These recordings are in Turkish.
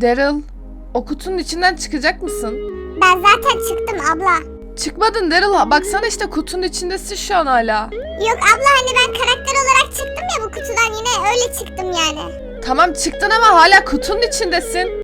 Daryl, o kutunun içinden çıkacak mısın? Ben zaten çıktım abla. Çıkmadın Daryl. Baksana işte kutunun içindesin şu an hala. Yok abla hani ben karakter olarak çıktım ya bu kutudan yine öyle çıktım yani. Tamam çıktın ama hala kutunun içindesin.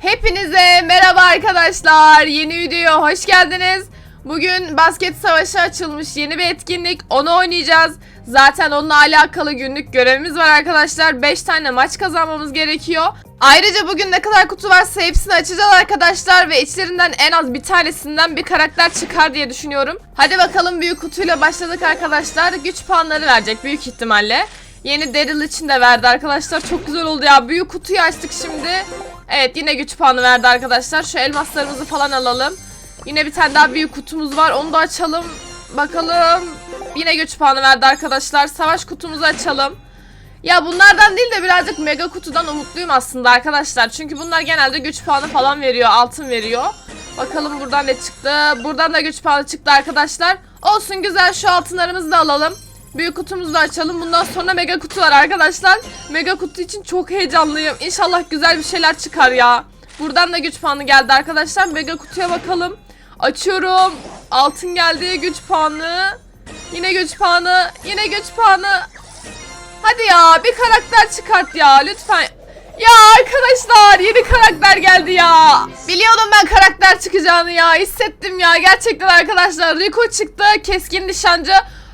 Hepinize merhaba arkadaşlar. Yeni videoya hoş geldiniz. Bugün basket savaşı açılmış yeni bir etkinlik. Onu oynayacağız. Zaten onunla alakalı günlük görevimiz var arkadaşlar. 5 tane maç kazanmamız gerekiyor. Ayrıca bugün ne kadar kutu varsa hepsini açacağız arkadaşlar ve içlerinden en az bir tanesinden bir karakter çıkar diye düşünüyorum. Hadi bakalım büyük kutuyla başladık arkadaşlar. Güç puanları verecek büyük ihtimalle. Yeni Daryl için de verdi arkadaşlar. Çok güzel oldu ya. Büyük kutuyu açtık şimdi. Evet yine güç puanı verdi arkadaşlar. Şu elmaslarımızı falan alalım. Yine bir tane daha büyük kutumuz var. Onu da açalım. Bakalım. Yine güç puanı verdi arkadaşlar. Savaş kutumuzu açalım. Ya bunlardan değil de birazcık mega kutudan umutluyum aslında arkadaşlar. Çünkü bunlar genelde güç puanı falan veriyor. Altın veriyor. Bakalım buradan ne çıktı. Buradan da güç puanı çıktı arkadaşlar. Olsun güzel şu altınlarımızı da alalım. Büyük kutumuzu da açalım. Bundan sonra mega kutu var arkadaşlar. Mega kutu için çok heyecanlıyım. İnşallah güzel bir şeyler çıkar ya. Buradan da güç puanı geldi arkadaşlar. Mega kutuya bakalım. Açıyorum. Altın geldi. Güç puanı. Yine güç puanı. Yine güç puanı. Hadi ya bir karakter çıkart ya lütfen. Ya arkadaşlar yeni karakter geldi ya. Biliyordum ben karakter çıkacağını ya. Hissettim ya. Gerçekten arkadaşlar Rico çıktı. Keskin nişancı.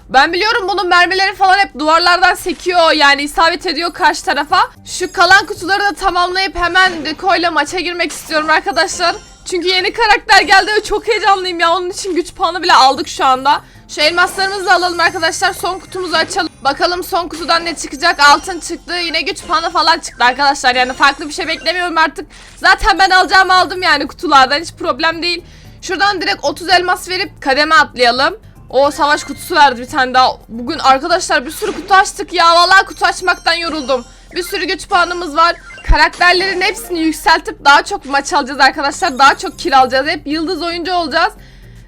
Ben biliyorum bunun mermileri falan hep duvarlardan sekiyor. Yani isabet ediyor karşı tarafa. Şu kalan kutuları da tamamlayıp hemen Rico ile maça girmek istiyorum arkadaşlar. Çünkü yeni karakter geldi ve çok heyecanlıyım ya. Onun için güç puanı bile aldık şu anda. Şu elmaslarımızı da alalım arkadaşlar. Son kutumuzu açalım. Bakalım son kutudan ne çıkacak. Altın çıktı. Yine güç puanı falan çıktı arkadaşlar. Yani farklı bir şey beklemiyorum artık. Zaten ben alacağımı aldım yani kutulardan. Hiç problem değil. Şuradan direkt 30 elmas verip kademe atlayalım. O savaş kutusu verdi bir tane daha. Bugün arkadaşlar bir sürü kutu açtık ya. Vallahi kutu açmaktan yoruldum. Bir sürü güç puanımız var. Karakterlerin hepsini yükseltip daha çok maç alacağız arkadaşlar. Daha çok kill alacağız. Hep yıldız oyuncu olacağız.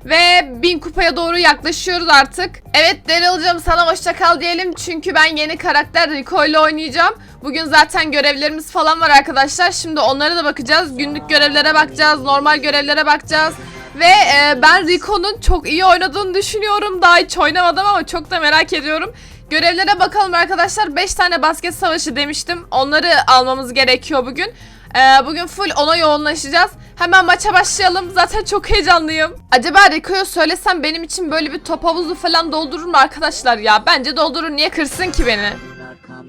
Ve bin kupaya doğru yaklaşıyoruz artık. Evet Daryl'cığım sana hoşça kal diyelim. Çünkü ben yeni karakter Rico ile oynayacağım. Bugün zaten görevlerimiz falan var arkadaşlar. Şimdi onlara da bakacağız. Günlük görevlere bakacağız. Normal görevlere bakacağız. Ve e, ben Rico'nun çok iyi oynadığını düşünüyorum. Daha hiç oynamadım ama çok da merak ediyorum. Görevlere bakalım arkadaşlar. 5 tane basket savaşı demiştim. Onları almamız gerekiyor bugün. Ee, bugün full ona yoğunlaşacağız. Hemen maça başlayalım. Zaten çok heyecanlıyım. Acaba Rico'ya söylesem benim için böyle bir top havuzu falan doldurur mu arkadaşlar ya? Bence doldurur. Niye kırsın ki beni?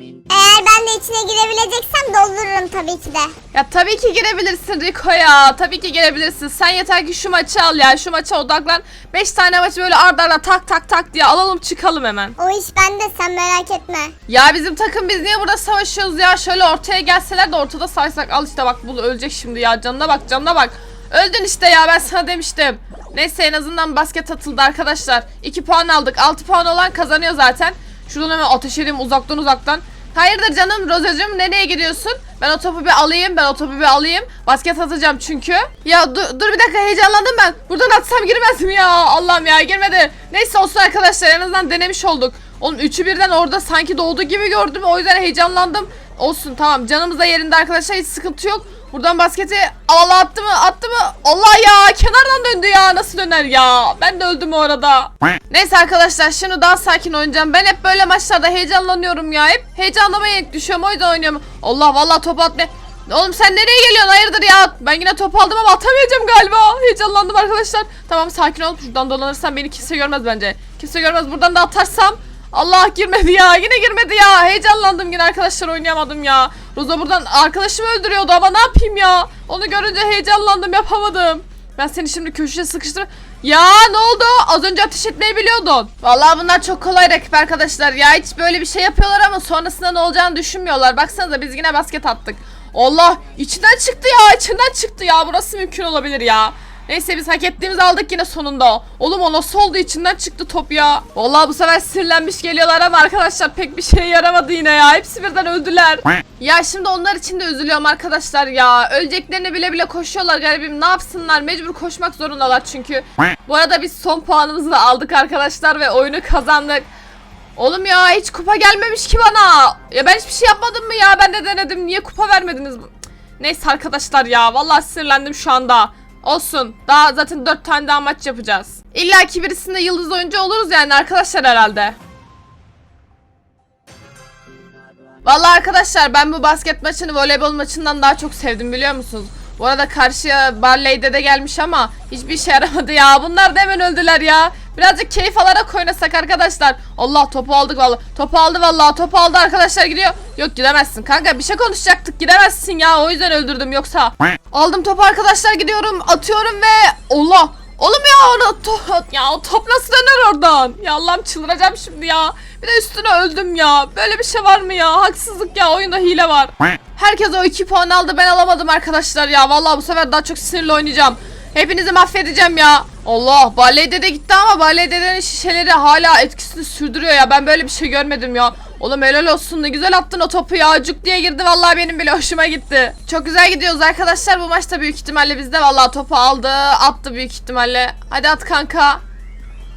Eğer ben de içine girebileceksem doldururum tabii ki de. Ya tabii ki girebilirsin Rico ya. Tabii ki girebilirsin. Sen yeter ki şu maçı al ya. Şu maça odaklan. 5 tane maçı böyle arda arda tak tak tak diye alalım çıkalım hemen. O iş bende sen merak etme. Ya bizim takım biz niye burada savaşıyoruz ya? Şöyle ortaya gelseler de ortada saysak. Al işte bak bu ölecek şimdi ya. Canına bak canına bak. Öldün işte ya ben sana demiştim. Neyse en azından basket atıldı arkadaşlar. 2 puan aldık. 6 puan olan kazanıyor zaten. Şuradan hemen ateş edeyim uzaktan uzaktan. Hayırdır canım Rozacığım nereye gidiyorsun? Ben o topu bir alayım ben o topu bir alayım. Basket atacağım çünkü. Ya dur, dur bir dakika heyecanlandım ben. Buradan atsam girmez mi ya? Allah'ım ya girmedi. Neyse olsun arkadaşlar en azından denemiş olduk. Onun üçü birden orada sanki doğdu gibi gördüm. O yüzden heyecanlandım. Olsun tamam canımız da yerinde arkadaşlar hiç sıkıntı yok. Buradan basketi Allah attı mı attı mı? Allah ya kenardan döndü ya nasıl döner ya? Ben de öldüm o arada. Neyse arkadaşlar şimdi daha sakin oynayacağım. Ben hep böyle maçlarda heyecanlanıyorum ya. Hep heyecanlamaya yenik düşüyorum o yüzden oynuyorum. Allah vallahi top atma. Oğlum sen nereye geliyorsun hayırdır ya? Ben yine top aldım ama atamayacağım galiba. Heyecanlandım arkadaşlar. Tamam sakin ol. Şuradan dolanırsam beni kimse görmez bence. Kimse görmez. Buradan da atarsam. Allah girmedi ya. Yine girmedi ya. Heyecanlandım yine arkadaşlar oynayamadım ya. Roza buradan arkadaşımı öldürüyordu ama ne yapayım ya? Onu görünce heyecanlandım yapamadım. Ben seni şimdi köşeye sıkıştır. Ya ne oldu? Az önce ateş etmeyi biliyordun. Vallahi bunlar çok kolay rakip arkadaşlar. Ya hiç böyle bir şey yapıyorlar ama sonrasında ne olacağını düşünmüyorlar. Baksanıza biz yine basket attık. Allah içinden çıktı ya içinden çıktı ya. Burası mümkün olabilir ya. Neyse biz hak ettiğimizi aldık yine sonunda. Oğlum o nasıl oldu içinden çıktı top ya. Vallahi bu sefer sinirlenmiş geliyorlar ama arkadaşlar pek bir şeye yaramadı yine ya. Hepsi birden öldüler. Ya şimdi onlar için de üzülüyorum arkadaşlar ya. Öleceklerini bile bile koşuyorlar garibim. Ne yapsınlar? Mecbur koşmak zorundalar çünkü. Bu arada biz son puanımızı da aldık arkadaşlar ve oyunu kazandık. Oğlum ya hiç kupa gelmemiş ki bana. Ya ben hiçbir şey yapmadım mı ya? Ben de denedim. Niye kupa vermediniz? Neyse arkadaşlar ya. Vallahi sinirlendim şu anda. Olsun. Daha zaten 4 tane daha maç yapacağız. İlla ki birisinde yıldız oyuncu oluruz yani arkadaşlar herhalde. Vallahi arkadaşlar ben bu basket maçını voleybol maçından daha çok sevdim biliyor musunuz? Bu arada karşıya Barley'de de gelmiş ama hiçbir işe yaramadı ya. Bunlar da hemen öldüler ya. Birazcık keyif alarak oynasak arkadaşlar. Allah topu aldık vallahi. Topu aldı vallahi. Topu aldı arkadaşlar gidiyor. Yok gidemezsin kanka bir şey konuşacaktık. Gidemezsin ya o yüzden öldürdüm yoksa. Aldım topu arkadaşlar gidiyorum. Atıyorum ve Allah. Oğlum ya onu to- ya o top nasıl döner oradan? Ya Allah'ım çıldıracağım şimdi ya. Bir de üstüne öldüm ya. Böyle bir şey var mı ya? Haksızlık ya. Oyunda hile var. Herkes o 2 puan aldı. Ben alamadım arkadaşlar ya. Vallahi bu sefer daha çok sinirli oynayacağım. Hepinizi mahvedeceğim ya. Allah baleyde de gitti ama baleyde'nin şişeleri hala etkisini sürdürüyor ya. Ben böyle bir şey görmedim ya. Oğlum helal olsun ne güzel attın o topu ya. Cuk diye girdi vallahi benim bile hoşuma gitti. Çok güzel gidiyoruz arkadaşlar. Bu maçta büyük ihtimalle bizde vallahi topu aldı. Attı büyük ihtimalle. Hadi at kanka.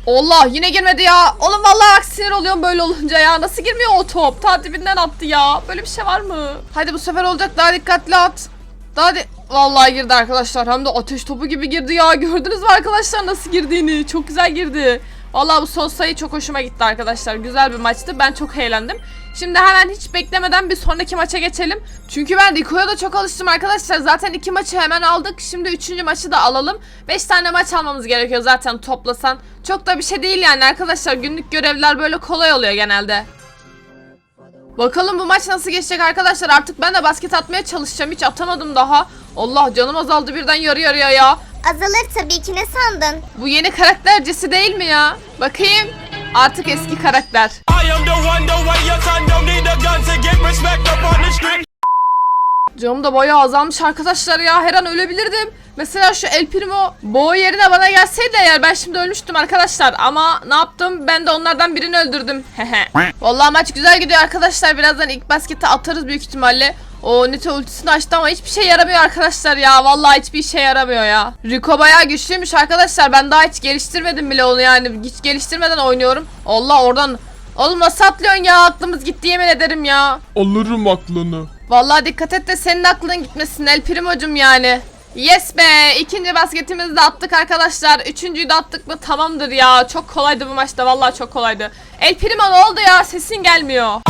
Allah yine girmedi ya. Oğlum vallahi bak sinir oluyorum böyle olunca ya. Nasıl girmiyor o top? Ta dibinden attı ya. Böyle bir şey var mı? Hadi bu sefer olacak daha dikkatli at. Daha di- Vallahi girdi arkadaşlar. Hem de ateş topu gibi girdi ya. Gördünüz mü arkadaşlar nasıl girdiğini? Çok güzel girdi. Vallahi bu son sayı çok hoşuma gitti arkadaşlar. Güzel bir maçtı. Ben çok eğlendim. Şimdi hemen hiç beklemeden bir sonraki maça geçelim. Çünkü ben Rico'ya da çok alıştım arkadaşlar. Zaten iki maçı hemen aldık. Şimdi üçüncü maçı da alalım. Beş tane maç almamız gerekiyor zaten toplasan. Çok da bir şey değil yani arkadaşlar. Günlük görevler böyle kolay oluyor genelde. Bakalım bu maç nasıl geçecek arkadaşlar. Artık ben de basket atmaya çalışacağım. Hiç atamadım daha. Allah canım azaldı birden yarı yarıya ya. Azalır tabii ki ne sandın? Bu yeni karaktercisi değil mi ya? Bakayım. Artık eski karakter. Canım da bayağı azalmış arkadaşlar ya. Her an ölebilirdim. Mesela şu El Primo boğ yerine bana gelseydi eğer ben şimdi ölmüştüm arkadaşlar. Ama ne yaptım? Ben de onlardan birini öldürdüm. Vallahi maç güzel gidiyor arkadaşlar. Birazdan ilk basketi atarız büyük ihtimalle. O Nito ultisini açtı ama hiçbir şey yaramıyor arkadaşlar ya. Vallahi hiçbir işe yaramıyor ya. Rico bayağı güçlüymüş arkadaşlar. Ben daha hiç geliştirmedim bile onu yani. Hiç geliştirmeden oynuyorum. Allah oradan... Oğlum nasıl atlıyorsun ya? Aklımız gitti yemin ederim ya. Alırım aklını. Vallahi dikkat et de senin aklın gitmesin El Primo'cum yani. Yes be! ikinci basketimizi de attık arkadaşlar. Üçüncüyü de attık mı tamamdır ya. Çok kolaydı bu maçta. Vallahi çok kolaydı. El Primo ne oldu ya? Sesin gelmiyor.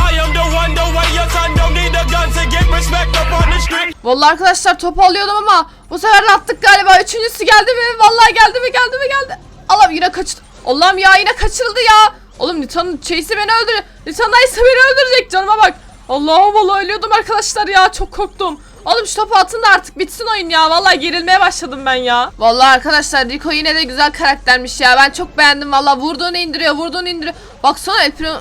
Vallahi arkadaşlar topu alıyordum ama bu sefer de attık galiba. Üçüncüsü geldi mi? Vallahi geldi mi? Geldi mi? Geldi. Allah'ım yine kaçtı. Allah'ım ya yine kaçırıldı ya. Oğlum Nitan'ın şeysi beni öldürüyor. Nitan dayısı beni öldürecek canıma bak. Allah vallahi ölüyordum arkadaşlar ya çok korktum. Oğlum şu topu atın da artık bitsin oyun ya. Vallahi gerilmeye başladım ben ya. Vallahi arkadaşlar Rico yine de güzel karaktermiş ya. Ben çok beğendim vallahi. Vurduğunu indiriyor, vurduğunu indiriyor. Baksana El Primo...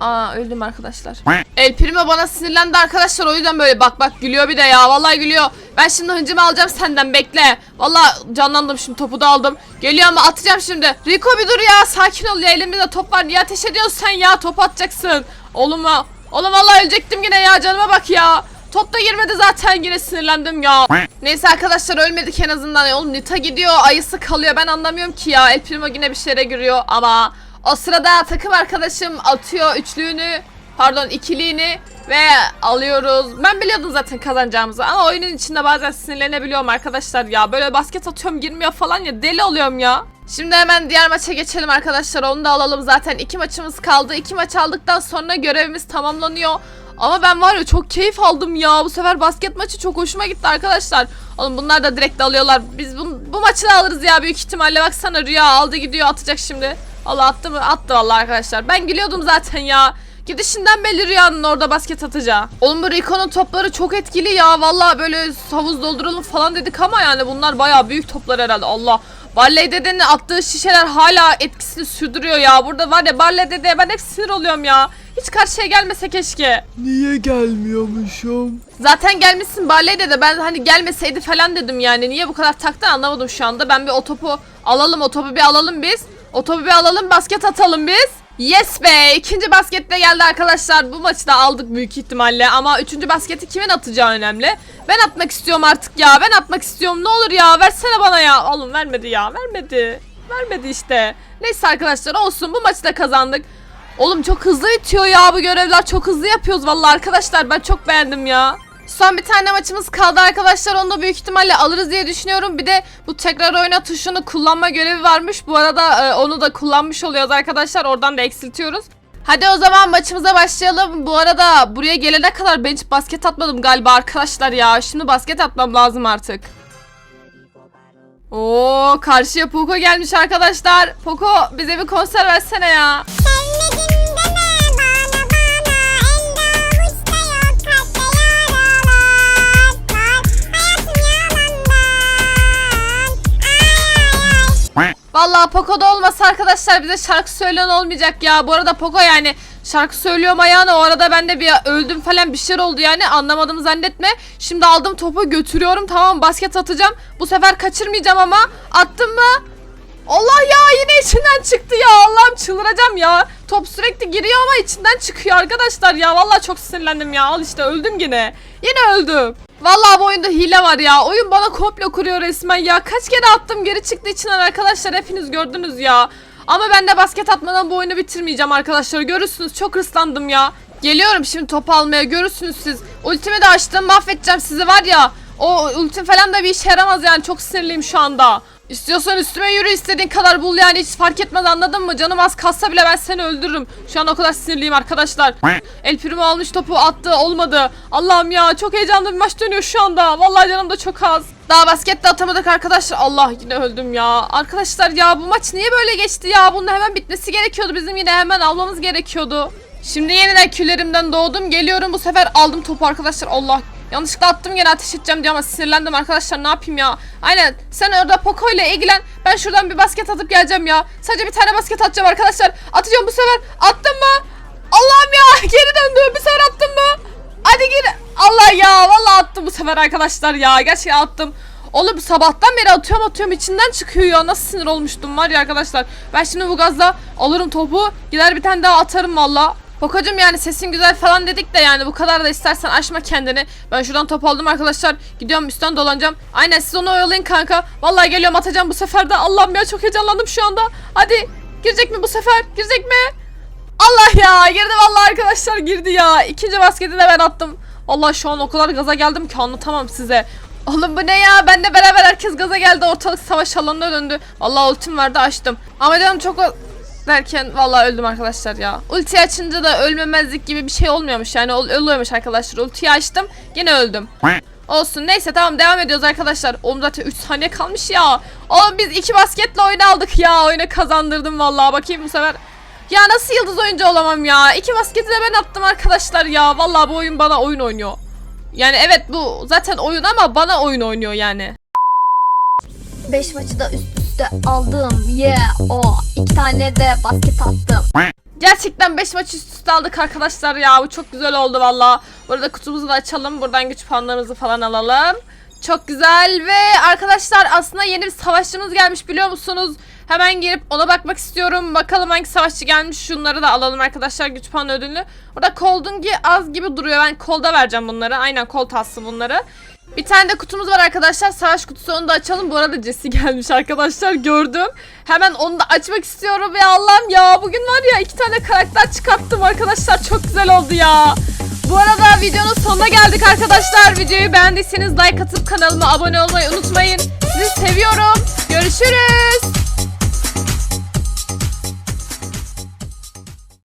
Aa öldüm arkadaşlar. El Primo bana sinirlendi arkadaşlar o yüzden böyle bak bak gülüyor bir de ya vallahi gülüyor. Ben şimdi hıncımı alacağım senden bekle. Vallahi canlandım şimdi topu da aldım. Geliyor ama atacağım şimdi. Rico bir dur ya sakin ol ya elimizde top var. Niye ateş ediyorsun sen ya top atacaksın. Oğlum. Oğlum vallahi ölecektim yine ya canıma bak ya. Top da girmedi zaten yine sinirlendim ya. Neyse arkadaşlar ölmedik en azından. Oğlum Nita gidiyor ayısı kalıyor ben anlamıyorum ki ya. El Primo yine bir şeylere giriyor ama o sırada takım arkadaşım atıyor üçlüğünü pardon ikiliğini ve alıyoruz. Ben biliyordum zaten kazanacağımızı ama oyunun içinde bazen sinirlenebiliyorum arkadaşlar ya. Böyle basket atıyorum girmiyor falan ya deli oluyorum ya. Şimdi hemen diğer maça geçelim arkadaşlar. Onu da alalım zaten. iki maçımız kaldı. İki maç aldıktan sonra görevimiz tamamlanıyor. Ama ben var ya çok keyif aldım ya. Bu sefer basket maçı çok hoşuma gitti arkadaşlar. Oğlum bunlar da direkt alıyorlar. Biz bu, bu maçı da alırız ya büyük ihtimalle. Baksana Rüya aldı gidiyor atacak şimdi. Allah attı mı? Attı vallahi arkadaşlar. Ben gülüyordum zaten ya. Gidişinden belli Rüya'nın orada basket atacağı. Oğlum bu Rico'nun topları çok etkili ya. Vallahi böyle havuz dolduralım falan dedik ama yani bunlar bayağı büyük toplar herhalde. Allah. Barley dedenin attığı şişeler hala etkisini sürdürüyor ya. Burada var ya Barley dede ben hep sinir oluyorum ya. Hiç karşıya gelmese keşke. Niye gelmiyormuşum? Zaten gelmişsin Barley dede ben hani gelmeseydi falan dedim yani. Niye bu kadar taktın anlamadım şu anda. Ben bir o topu alalım o topu bir alalım biz. O topu bir alalım basket atalım biz. Yes be ikinci basket de geldi arkadaşlar. Bu maçı da aldık büyük ihtimalle ama üçüncü basketi kimin atacağı önemli. Ben atmak istiyorum artık ya ben atmak istiyorum ne olur ya versene bana ya. Oğlum vermedi ya vermedi. Vermedi işte. Neyse arkadaşlar olsun bu maçı da kazandık. Oğlum çok hızlı bitiyor ya bu görevler. Çok hızlı yapıyoruz vallahi arkadaşlar. Ben çok beğendim ya. Son bir tane maçımız kaldı arkadaşlar. Onu da büyük ihtimalle alırız diye düşünüyorum. Bir de bu tekrar oyna tuşunu kullanma görevi varmış. Bu arada e, onu da kullanmış oluyoruz arkadaşlar. Oradan da eksiltiyoruz. Hadi o zaman maçımıza başlayalım. Bu arada buraya gelene kadar ben hiç basket atmadım galiba arkadaşlar ya. Şimdi basket atmam lazım artık. Oo karşıya Poco gelmiş arkadaşlar. Poco bize bir konser versene ya. Vallahi Poco'da olmasa arkadaşlar bize şarkı söyleyen olmayacak ya. Bu arada Poco yani şarkı söylüyorum ayağına o arada ben de bir öldüm falan bir şeyler oldu yani anlamadım zannetme. Şimdi aldım topu götürüyorum tamam basket atacağım. Bu sefer kaçırmayacağım ama attım mı? Allah ya yine içinden çıktı ya Allah'ım çıldıracağım ya. Top sürekli giriyor ama içinden çıkıyor arkadaşlar ya. Vallahi çok sinirlendim ya. Al işte öldüm yine. Yine öldüm. Vallahi bu oyunda hile var ya. Oyun bana komplo kuruyor resmen ya. Kaç kere attım geri çıktı içinden arkadaşlar. Hepiniz gördünüz ya. Ama ben de basket atmadan bu oyunu bitirmeyeceğim arkadaşlar. Görürsünüz çok hırslandım ya. Geliyorum şimdi top almaya görürsünüz siz. Ultimi de açtım mahvedeceğim sizi var ya. O ultim falan da bir işe yaramaz yani çok sinirliyim şu anda. İstiyorsan üstüme yürü istediğin kadar bul yani hiç fark etmez anladın mı? Canım az kassa bile ben seni öldürürüm. Şu an o kadar sinirliyim arkadaşlar. El Primo almış topu attı olmadı. Allah'ım ya çok heyecanlı bir maç dönüyor şu anda. Vallahi canım da çok az. Daha basket de atamadık arkadaşlar. Allah yine öldüm ya. Arkadaşlar ya bu maç niye böyle geçti ya? Bunun hemen bitmesi gerekiyordu. Bizim yine hemen almamız gerekiyordu. Şimdi yeniden küllerimden doğdum. Geliyorum bu sefer aldım topu arkadaşlar. Allah Yanlışlıkla attım gene ateş edeceğim diye ama sinirlendim arkadaşlar ne yapayım ya. Aynen sen orada Poco ile ilgilen. Ben şuradan bir basket atıp geleceğim ya. Sadece bir tane basket atacağım arkadaşlar. Atacağım bu sefer. Attım mı? Allah'ım ya geri döndü. Bir sefer attım mı? Hadi gir. Allah ya vallahi attım bu sefer arkadaşlar ya. Gerçekten attım. Oğlum sabahtan beri atıyorum atıyorum içinden çıkıyor ya. Nasıl sinir olmuştum var ya arkadaşlar. Ben şimdi bu gazla alırım topu. Gider bir tane daha atarım valla. Bakacım yani sesin güzel falan dedik de yani bu kadar da istersen aşma kendini. Ben şuradan top aldım arkadaşlar. Gidiyorum üstten dolanacağım. Aynen siz onu oyalayın kanka. Vallahi geliyorum atacağım bu sefer de. Allah'ım ya çok heyecanlandım şu anda. Hadi girecek mi bu sefer? Girecek mi? Allah ya girdi vallahi arkadaşlar girdi ya. İkinci basketi de ben attım. Vallahi şu an o kadar gaza geldim ki anlatamam size. Oğlum bu ne ya? Ben de beraber herkes gaza geldi. Ortalık savaş alanına döndü. Vallahi ultim vardı açtım. Ama canım çok derken vallahi öldüm arkadaşlar ya. Ulti açınca da ölmemezlik gibi bir şey olmuyormuş. Yani oluyormuş arkadaşlar. Ultiyi açtım. Yine öldüm. Olsun neyse tamam devam ediyoruz arkadaşlar. Oğlum zaten 3 saniye kalmış ya. Oğlum biz iki basketle oyunu aldık ya. Oyunu kazandırdım vallahi. Bakayım bu sefer. Ya nasıl yıldız oyuncu olamam ya. İki basketi de ben attım arkadaşlar ya. Vallahi bu oyun bana oyun oynuyor. Yani evet bu zaten oyun ama bana oyun oynuyor yani. 5 maçı da üst üste aldım. Yeah o. iki tane de basket attım. Gerçekten 5 maç üst üste aldık arkadaşlar ya. Bu çok güzel oldu valla. Burada kutumuzu da açalım. Buradan güç puanlarımızı falan alalım. Çok güzel ve arkadaşlar aslında yeni bir savaşçımız gelmiş biliyor musunuz? Hemen girip ona bakmak istiyorum. Bakalım hangi savaşçı gelmiş. Şunları da alalım arkadaşlar güç puanı ödülünü. Burada Cold'unki az gibi duruyor. Ben Cold'a vereceğim bunları. Aynen Cold tassı bunları. Bir tane de kutumuz var arkadaşlar. Savaş kutusu onu da açalım. Bu arada Jesse gelmiş arkadaşlar. Gördüm. Hemen onu da açmak istiyorum. Ya Allah'ım ya. Bugün var ya iki tane karakter çıkarttım arkadaşlar. Çok güzel oldu ya. Bu arada videonun sonuna geldik arkadaşlar. Videoyu beğendiyseniz like atıp kanalıma abone olmayı unutmayın. Sizi seviyorum. Görüşürüz.